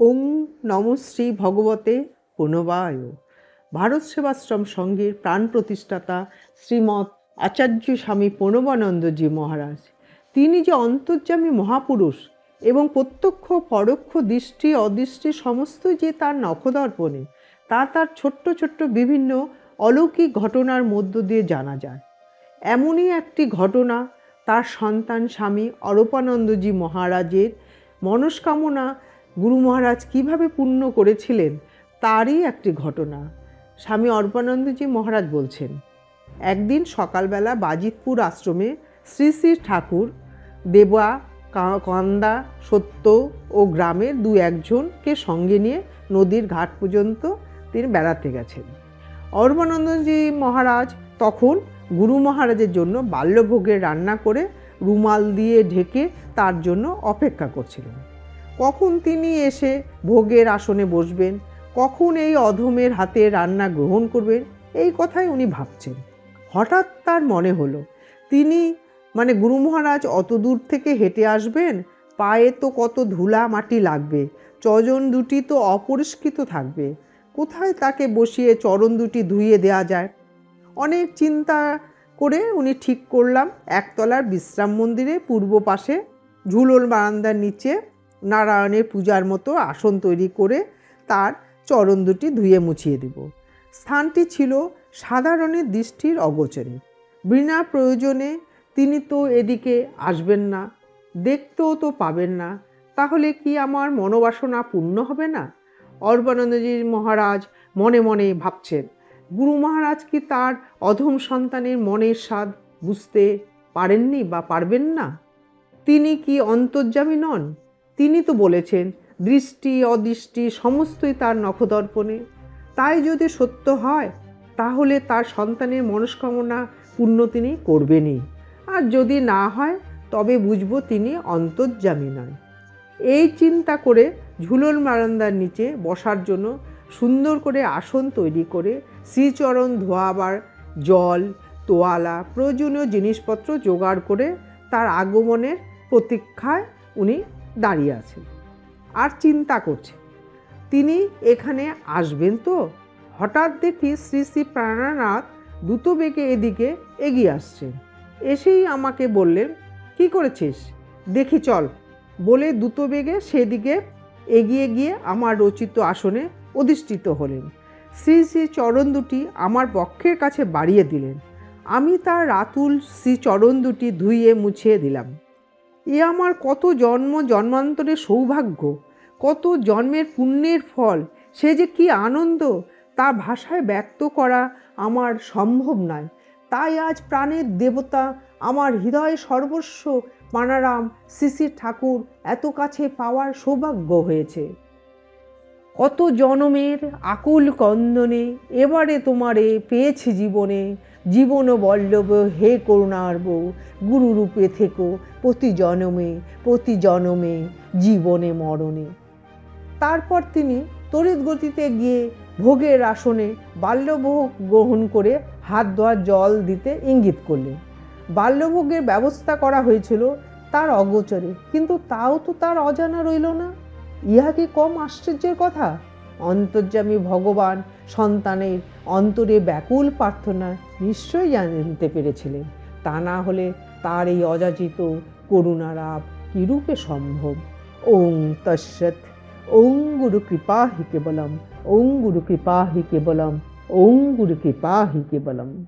ওং নম শ্রী ভগবতে প্রণবায় ভারত সেবাশ্রম সংঘের প্রাণ প্রতিষ্ঠাতা শ্রীমৎ আচার্য স্বামী প্রণবানন্দজি মহারাজ। তিনি যে অন্তর্যামী মহাপুরুষ এবং প্রত্যক্ষ, পরোক্ষ দৃষ্টি, অদৃষ্টি সমস্ত যে তার নখদর্পণে, তা তার ছোট্ট ছোট্ট বিভিন্ন অলৌকিক ঘটনার মধ্য দিয়ে জানা যায়। এমনই একটি ঘটনা তার সন্তান স্বামী অরূপানন্দজি মহারাজের মনস্কামনা গুরু মহারাজ কীভাবে পূর্ণ করেছিলেন তারই একটি ঘটনা। স্বামী অর্পানন্দজি মহারাজ বলছেন, একদিন সকালবেলা বাজিতপুর আশ্রমে শ্রী শ্রী ঠাকুর দেবা কান্দা, সত্য ও গ্রামের দু একজনকে সঙ্গে নিয়ে নদীর ঘাট পর্যন্ত তিনি বেড়াতে গেছেন। অর্বানন্দজি মহারাজ তখন গুরু মহারাজের জন্য বাল্যভোগের রান্না করে রুমাল দিয়ে ঢেকে তার জন্য অপেক্ষা করছিলেন। কখন তিনি এসে ভোগের আসনে বসবেন? কখন এই অধমের হাতে রান্না গ্রহণ করবেন? এই কথাই উনি ভাবছেন। হঠাৎ তার মনে হলো, তিনি মানে গুরু মহারাজ অত দূর থেকে হেঁটে আসবেন? পায়ে তো কত ধুলা মাটি লাগবে, চজন দুটি তো অপরিষ্কৃত থাকবে। কোথায় তাকে বসিয়ে চরণ দুটি ধুইয়ে দেওয়া যায়? অনেক চিন্তা করে উনি ঠিক করলাম, একতলার বিশ্রাম মন্দিরে পূর্ব পাশে ঝুলন বারান্দার নিচে নারায়ণের পূজার মতো আসন তৈরি করে তার চরণ দুটি ধুয়ে মুছিয়ে দিব। স্থানটি ছিল সাধারণের দৃষ্টির অগোচরে। বিনা প্রয়োজনে তিনি তো এদিকে আসবেন না, দেখতেও তো পাবেন না, তাহলে কি আমার মনোবাসনা পূর্ণ হবে না? অর্বানন্দজি মহারাজ মনে মনে ভাবছেন, গুরু মহারাজ কি তার অধম সন্তানের মনের স্বাদ বুঝতে পারেননি বা পারবেন না? তিনি কি অন্তর্যামী নন? তিনি তো বলেছেন, দৃষ্টি, অদৃষ্টি সমস্তই তার নখদর্পণে। তাই যদি সত্য হয়, তাহলে তার সন্তানের মনস্কামনা পূর্ণ তিনি করবেনই। আর যদি না হয়, তবে বুঝব তিনি অন্তর্যামী নয় এই চিন্তা করে ঝুলন বারান্দার নিচে বসার জন্য সুন্দর করে আসন তৈরি করে শ্রীচরণ ধোয়াবার জল, তোয়ালা, প্রয়োজনীয় জিনিসপত্র জোগাড় করে তার আগমনের প্রতীক্ষায় উনি দাঁড়িয়ে আছেন। আর চিন্তা করছে তিনি এখানে আসবেন তো? হঠাৎ দেখি শ্রী শ্রী প্রাণনাথ দ্রুত বেগে এদিকে এগিয়ে আসছেন। এসেই আমাকে বললেন, কি করেছিস? দেখি চল। বলে দ্রুত বেগে সেদিকে এগিয়ে গিয়ে আমার রচিত আসনে অধিষ্ঠিত হলেন। শ্রী শ্রী চরণ দুটি আমার বক্ষের কাছে বাড়িয়ে দিলেন। আমি তার রাতুল শ্রী চরণ দুটি ধুইয়ে মুছিয়ে দিলাম। এ আমার কত জন্ম জন্মান্তরের সৌভাগ্য, কত জন্মের পুণ্যের ফল, সে যে কি আনন্দ, তা ভাষায় ব্যক্ত করা আমার সম্ভব নয়। তাই আজ প্রাণের দেবতা আমার হৃদয় সর্বস্ব পানারাম শ্রী ঠাকুর এত কাছে পাওয়ার সৌভাগ্য হয়েছে। কত জনমের আকুল কন্দনে, এবারে তোমারে পেয়েছি জীবনে। জীবন বল্লভ, হে করুণার গুরুরূপে থেকো প্রতি জনমে প্রতি জনমে, জীবনে মরণে। তারপর তিনি তড়িৎ গতিতে গিয়ে ভোগের আসনে বাল্যভোগ গ্রহণ করে হাত ধোয়ার জল দিতে ইঙ্গিত করলেন। বাল্যভোগের ব্যবস্থা করা হয়েছিল তার অগোচরে, কিন্তু তাও তো তার অজানা রইল না। ইহা কি কম আশ্চর্যের কথা? অন্তর্যামী ভগবান সন্তানের অন্তরে ব্যাকুল প্রার্থনা নিশ্চয়ই জানতে পেরেছিলেন। তা না হলে তার এই অযাচিত করুণারাব কিরূপে সম্ভব? ওং তৎসৎ। ওং গুরু কৃপা হি কেবলম। ওং গুরু কৃপা হি কেবলম। ওং গুরু কৃপা হি কেবলম।